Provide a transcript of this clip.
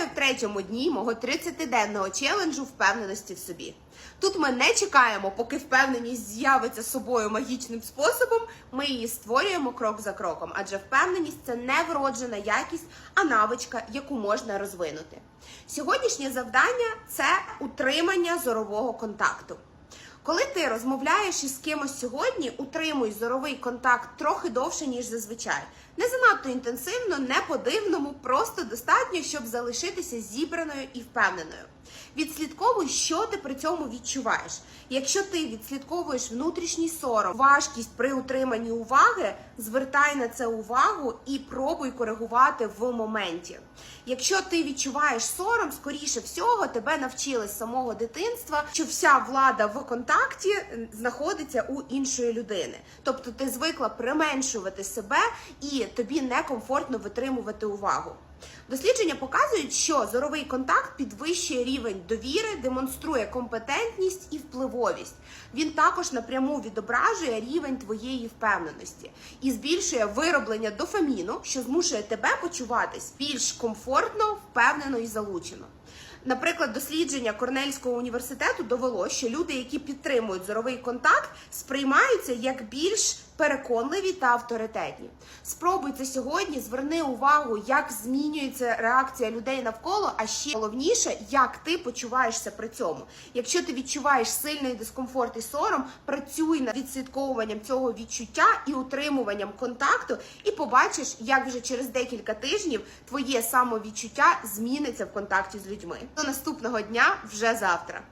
Вітаю в третьому дні мого 30-денного челенджу впевненості в собі. Тут ми не чекаємо, поки впевненість з'явиться собою магічним способом. Ми її створюємо крок за кроком, адже впевненість це не вроджена якість, а навичка, яку можна розвинути. Сьогоднішнє завдання це утримання зорового контакту. Коли ти розмовляєш із кимось сьогодні, утримуй зоровий контакт трохи довше, ніж зазвичай. Не занадто інтенсивно, не по-дивному, просто достатньо, щоб залишитися зібраною і впевненою. Відслідковуй, що ти при цьому відчуваєш. Якщо ти відслідковуєш внутрішній сором, важкість при утриманні уваги, звертай на це увагу і пробуй коригувати в моменті. Якщо ти відчуваєш сором, скоріше всього тебе навчили з самого дитинства, що вся влада в контакті е, знаходиться у іншої людини. Тобто ти звикла применшувати себе і тобі некомфортно витримувати увагу. Дослідження показують, що зоровий контакт підвищує рівень довіри, демонструє компетентність і впливовість. Він також напряму відображує рівень твоєї впевненості і збільшує вироблення дофаміну, що змушує тебе почуватись більш комфортно, впевнено і залучено. Наприклад, дослідження Корнельського університету довело, що люди, які підтримують зоровий контакт, сприймаються як більш переконливі та авторитетні. Спробуй сьогодні, зверни увагу, як змінюється реакція людей навколо, а ще головніше, як ти почуваєшся при цьому. Якщо ти відчуваєш сильний дискомфорт і сором, працюй над відслідковуванням цього відчуття і утримуванням контакту, і побачиш, як вже через декілька тижнів твоє самовідчуття зміниться в контакті з людьми. До наступного дня вже завтра.